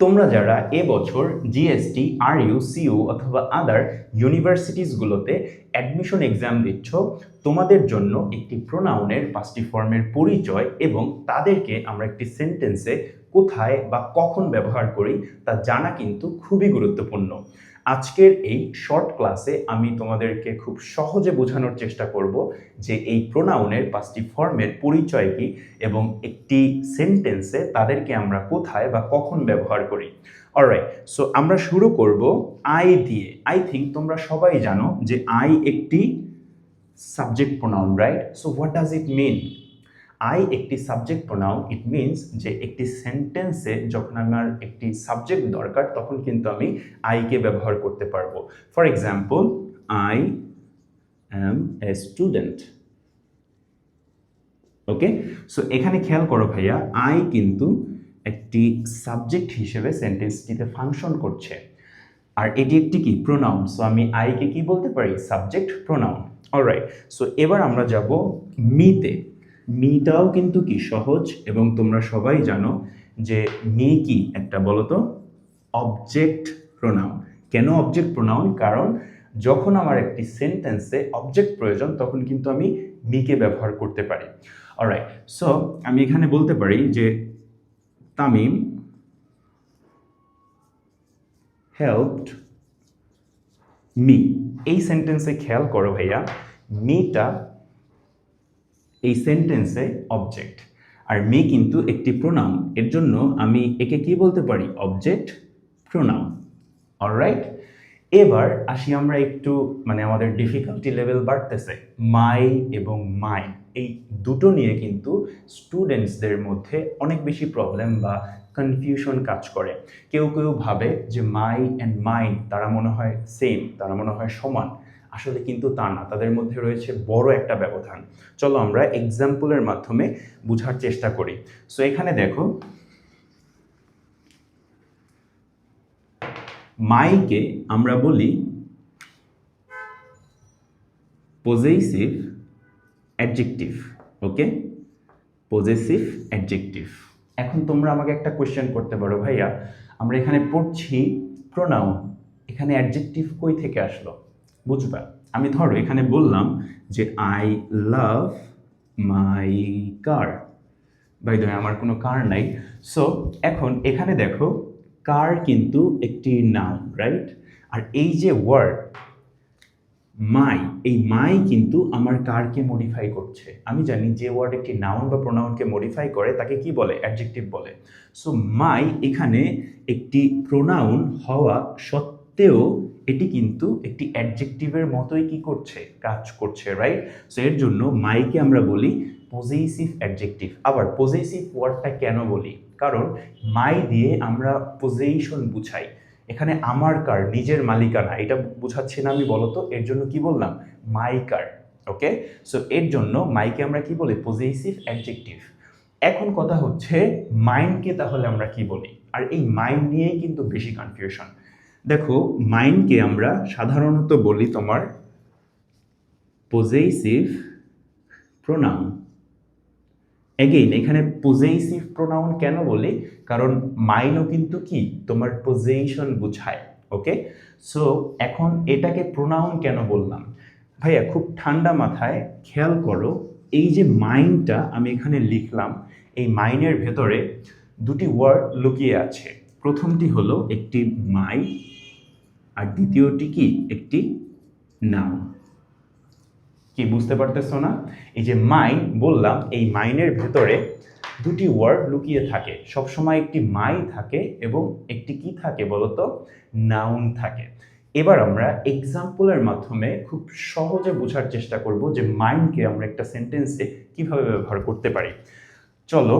তোমরা যারা এবছর জিএসটি আর ইউ অথবা আদার ইউনিভার্সিটিসগুলোতে অ্যাডমিশন এক্সাম দিচ্ছ, তোমাদের জন্য একটি প্রোনাউনের পাঁচটি ফর্মের পরিচয় এবং তাদেরকে আমরা একটি সেন্টেন্সে কোথায় বা কখন ব্যবহার করি তা জানা কিন্তু খুবই গুরুত্বপূর্ণ। আজকের এই শর্ট ক্লাসে আমি তোমাদেরকে খুব সহজে বোঝানোর চেষ্টা করব যে এই প্রোনাউনের পাঁচটি ফর্মের পরিচয় কি এবং একটি সেন্টেন্সে তাদেরকে আমরা কোথায় বা কখন ব্যবহার করি। অলরাইট সো আমরা শুরু করব আই দিয়ে। আই থিঙ্ক তোমরা সবাই জানো যে আই একটি subject pronoun right so what does it mean I একটি সাবজেক্ট প্রোনাউন ইট মিনস যে একটি সেন্টেন্সে যখন আমার একটি সাবজেক্ট দরকার, তখন কিন্তু আমি আইকে ব্যবহার করতে পারব। For example I am a student okay so এখানে খেয়াল করো ভাইয়া আই কিন্তু একটি সাবজেক্ট হিসেবে সেন্টেন্সটিতে ফাংশন করছে। আর এটি একটি কি? প্রোনাউন সো আমি আইকে কি বলতে পারি? সাবজেক্ট প্রোনাউন অলরাইট সো এবার আমরা যাব মিতে মিটাও কিন্তু কি সহজ? এবং তোমরা সবাই জানো যে মি কি একটা বলো তো অবজেক্ট প্রোনাউন কেন অবজেক্ট প্রোনাউন কারণ যখন আমার একটি সেন্টেন্সে অবজেক্ট প্রয়োজন, তখন কিন্তু আমি মিকে ব্যবহার করতে পারি। অলরাইট সো আমি এখানে বলতে পারি যে তামিম হেল্পড মি এই সেন্টেন্সে খেয়াল করো ভাইয়া মিটা এই সেন্টেন্সে অবজেক্ট আর মে কিন্তু একটি প্রোনাউন এর জন্য আমি একে কি বলতে পারি? অবজেক্ট প্রোনাউন অলরাইট এবার আসি আমরা একটু মানে আমাদের ডিফিকাল্টি লেভেল বাড়তেছে। মাই এবং মাই এই দুটো নিয়ে কিন্তু স্টুডেন্টসদের মধ্যে অনেক বেশি প্রবলেম বা কনফিউশন কাজ করে। কেউ কেউ ভাবে যে মাই অ্যান্ড মাইন্ড তারা মনে হয় সেম তারা মনে হয় সমান। আসলে কিন্তু তা না, তাদের মধ্যে রয়েছে বড় একটা ব্যবধান। চলো আমরা এক্সাম্পলের মাধ্যমে বোঝার চেষ্টা করি। সো এখানে দেখো, মাইকে আমরা বলি possessive adjective okay possessive adjective এখন তোমরা আমাকে একটা কোয়েশ্চেন করতে পারো, ভাইয়া। আমরা এখানে পড়ছি প্রোনাউন এখানে অ্যাডজেক্টিভ কই থেকে আসলো? বুঝবা। আমি ধরো এখানে বললাম যে I love my car by the আমার কোনো কার নাই। সো এখন এখানে দেখো কার কিন্তু একটি নাম রাইট আর এই যে ওয়ার্ড মাই এই মাই কিন্তু আমার কারকে মডিফাই করছে। আমি জানি যে ওয়ার্ড একটি নাউন বা প্রোনাউনকে মডিফাই করে, তাকে কি বলে? অ্যাডজেক্টিভ বলে। সো মাই এখানে একটি প্রোনাউন হওয়া সত্ত্বেও এটি কিন্তু একটি অ্যাডজেক্টিভের মতোই কি করছে? কাজ করছে রাইট সো এর জন্য মাইকে আমরা বলি পজেসিভ অ্যাডজেক্টিভ আবার পজেসিভ ওয়ার্ডটা কেন বলি? কারণ মাই দিয়ে আমরা পজেশন বুঝাই। এখানে আমার কার, নিজের মালিকানা, এটা বুঝাচ্ছি না আমি বলতো এর জন্য কি বললাম? মাই কার ওকে সো এর জন্য মাইকে আমরা কি বলি? পজেসিভ অ্যাডজেক্টিভ এখন কথা হচ্ছে মাইন্ডকে তাহলে আমরা কি বলি? আর এই মাইন্ড নিয়েই কিন্তু বেশি কনফিউশন দেখো মাইন্ডকে আমরা সাধারণত বলি তোমার পজেসিভ প্রোনাউন এগেইন এখানে পজেসিভ প্রোনাউন কেন বলি? কারণ মাইনও কিন্তু কি? তোমার পজেশন বুঝায় ওকে সো এখন এটাকে প্রোনাউন কেন বললাম? ভাইয়া, খুব ঠান্ডা মাথায় খেয়াল করো, এই যে মাইন্ডটা আমি এখানে লিখলাম, এই মাইনের ভেতরে দুটি ওয়ার্ড লুকিয়ে আছে। প্রথমটি হলো একটি মাই আর দ্বিতীয়টি কি? একটি নাউন কি বুঝতে পারতেছো না? এই যে মাইন বললাম এই মাইনের ভেতরে দুটি ওয়ার্ড লুকিয়ে থাকে। সবসময় একটি মাই থাকে এবং একটি কি থাকে বলতো? নাউন থাকে। এবার আমরা এক্সাম্পলের মাধ্যমে খুব সহজে বোঝার চেষ্টা করব যে মাইন্ডকে আমরা একটা সেন্টেন্সে কীভাবে ব্যবহার করতে পারি। চলো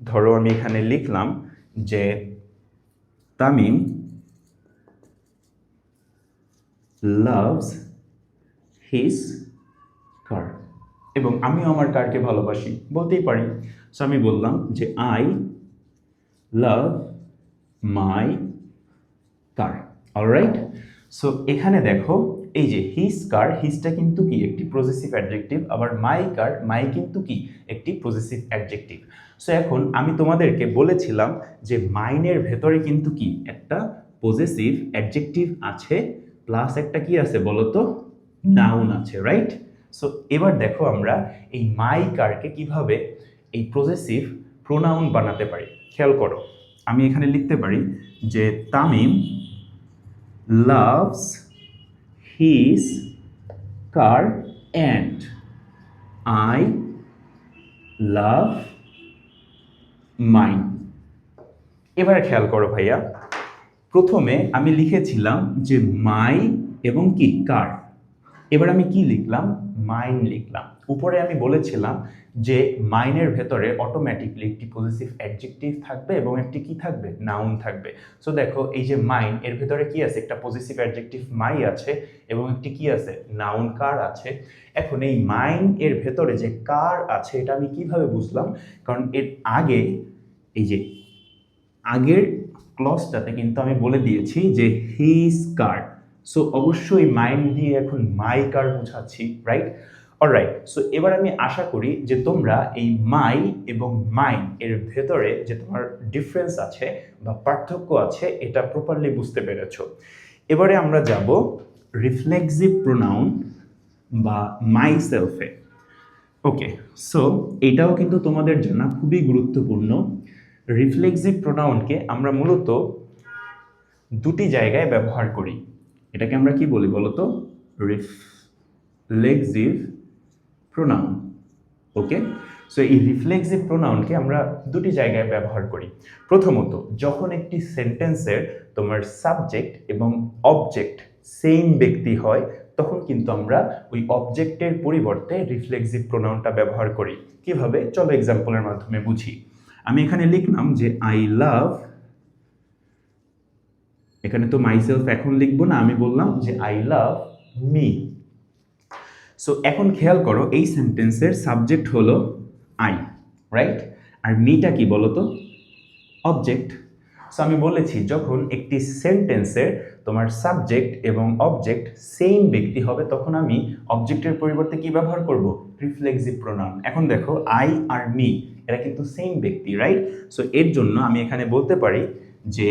ধরো আমি এখানে লিখলাম যে তামিম লাভস হিজ কার এবং আমিও আমার কারকে ভালোবাসি, বলতেই পারি। সো আমি বললাম যে I love my car alright so এখানে দেখো এই যে হিস কার হিসটা কিন্তু কি? একটি পজিটিভ অ্যাডজেক্টিভ আবার মাই কার মাই কিন্তু কি? একটি পজিটিভ অ্যাডজেক্টিভ সো এখন আমি তোমাদেরকে বলেছিলাম যে মাইনের ভেতরে কিন্তু কি? একটা পজেসিভ অ্যাডজেক্টিভ আছে প্লাস একটা কি আছে বলো তো নাউন আছে রাইট সো এবার দেখো আমরা এই মাই কারকে কীভাবে এই পজিটিভ প্রোনাউন বানাতে পারি? খেয়াল করো। আমি এখানে লিখতে পারি যে Tamim loves his car and I love mine এবারে খেয়াল করো ভাইয়া। প্রথমে আমি লিখেছিলাম যে মাই এবং কি কার এবার আমি কি লিখলাম? মাইন লিখলাম। উপরে আমি বলেছিলাম যে মাইনের ভেতরে অটোমেটিকলি একটি পজিটিভ অ্যাডজেক্টিভ থাকবে এবং একটি কি থাকবে? নাউন থাকবে। সো দেখো, এই যে মাইন, এর ভেতরে কি আছে? একটা পজিটিভ অ্যাডজেক্টিভ মাই আছে এবং একটি কি আছে? নাউন কার আছে। এখন এই মাইন এর ভেতরে যে কার আছে, এটা আমি কীভাবে বুঝলাম? কারণ এর আগে, এই যে আগের ক্লসটাতে কিন্তু আমি বলে দিয়েছি যে হিজ কার। সো অবশ্যই মাইন্ড দিয়ে এখন মাই কার বোঝাচ্ছি রাইট অলরাইট সো এবার আমি আশা করি যে তোমরা এই মাই এবং মাইন এর ভেতরে যে তোমার ডিফারেন্স আছে বা পার্থক্য আছে, এটা প্রপারলি বুঝতে পেরেছ। এবারে আমরা যাব রিফ্লেক্সিভ প্রোনাউন বা মাই সেলফে ওকে সো এটাও কিন্তু তোমাদের জানা খুবই গুরুত্বপূর্ণ। রিফ্লেক্সিভ প্রোনাউনকে আমরা মূলত দুটি জায়গায় ব্যবহার করি। এটাকে আমরা কি বলি বলো তো রিফ্লেক্সিভ প্রোনাউন ওকে সো এই রিফ্লেক্সিভ প্রোনাউনকে আমরা দুটি জায়গায় ব্যবহার করি। প্রথমত, যখন একটি সেন্টেন্সের তোমার সাবজেক্ট এবং অবজেক্ট সেম ব্যক্তি হয়, তখন কিন্তু আমরা ওই অবজেক্টের পরিবর্তে রিফ্লেক্সিভ প্রোনাউনটা ব্যবহার করি। কীভাবে? চলো এক্সাম্পলের মাধ্যমে বুঝি। আমি এখানে লিখলাম যে আই লাভ এখানে তো মাইসেলফ এখন লিখব না, আমি বললাম যে আই লাভ মি সো এখন খেয়াল করো, এই সেন্টেন্সের সাবজেক্ট হলো আই রাইট আর মিটা কি বলো তো অবজেক্ট সো আমি বলেছি, যখন একটি সেন্টেন্সের তোমার সাবজেক্ট এবং অবজেক্ট সেম ব্যক্তি হবে, তখন আমি অবজেক্টের পরিবর্তে কি ব্যবহার করব? রিফ্লেক্সিভ প্রোনাউন এখন দেখো আই আর মি এরা কিন্তু সেম ব্যক্তি রাইট সো এর জন্য আমি এখানে বলতে পারি যে,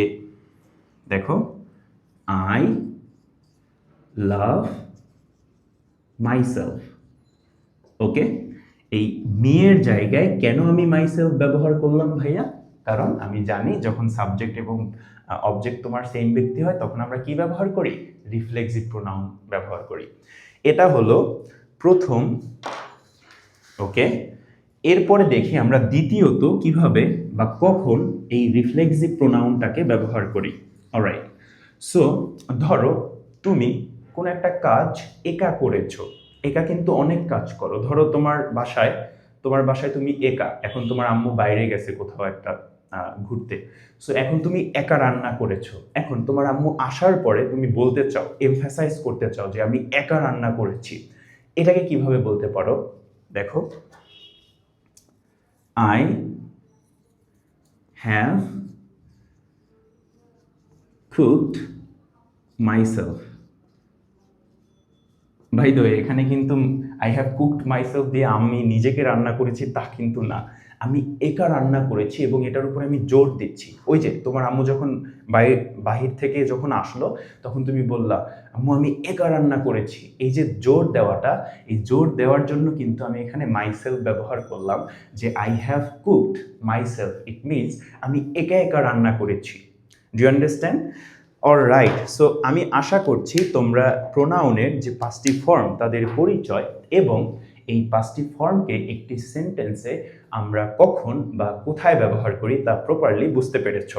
দেখো আই লাভ মাইসেলফ ওকে এই মেয়ের জায়গায় কেন আমি মাইসেলফ ব্যবহার করলাম ভাইয়া? কারণ আমি জানি যখন সাবজেক্ট এবং অবজেক্ট তোমার সেম ব্যক্তি হয়, তখন আমরা কি ব্যবহার করি? রিফ্লেক্সিভ প্রোনাউন ব্যবহার করি। এটা হলো প্রথম ওকে এরপরে দেখি আমরা দ্বিতীয়ত কীভাবে বা কখন এই রিফ্লেক্সিভ প্রোনাউনটাকে ব্যবহার করি। অলরাইট সো ধরো তুমি কোনো একটা কাজ একা করেছ, একা কিন্তু অনেক কাজ করো। ধরো তোমার বাসায় তোমার বাসায় তুমি একা, এখন তোমার আম্মু বাইরে গেছে কোথাও একটা ঘুরতে। সো এখন তুমি একা রান্না করেছ। এখন তোমার আম্মু আসার পরে তুমি বলতে চাও এমফাসাইজ করতে চাও যে আমি একা রান্না করেছি। এটাকে কীভাবে বলতে পারো? দেখো। আই হ্যাভ cooked myself ভাই দো এখানে কিন্তু আই হ্যাভ কুকড মাইসেলফ দিয়ে আমি নিজেকে রান্না করেছি, তা কিন্তু না। আমি একা রান্না করেছি এবং এটার উপরে আমি জোর দিচ্ছি। ওই যে, তোমার আম্মু যখন বাইরে বাহির থেকে যখন আসলো, তখন তুমি বললা, আম্মু, আমি একা রান্না করেছি। এই যে জোর দেওয়াটা, এই জোর দেওয়ার জন্য কিন্তু আমি এখানে মাইসেলফ ব্যবহার করলাম যে I have cooked myself it means আমি একা একা রান্না করেছি। Do understand all right so আমি আশা করছি তোমরা প্রোনাউনের যে পাঁচটি ফর্ম তাদের পরিচয় এবং এই পাঁচটি ফর্মকে একটি সেন্টেন্সে আমরা কখন বা কোথায় ব্যবহার করি তা প্রপারলি বুঝতে পেরেছ।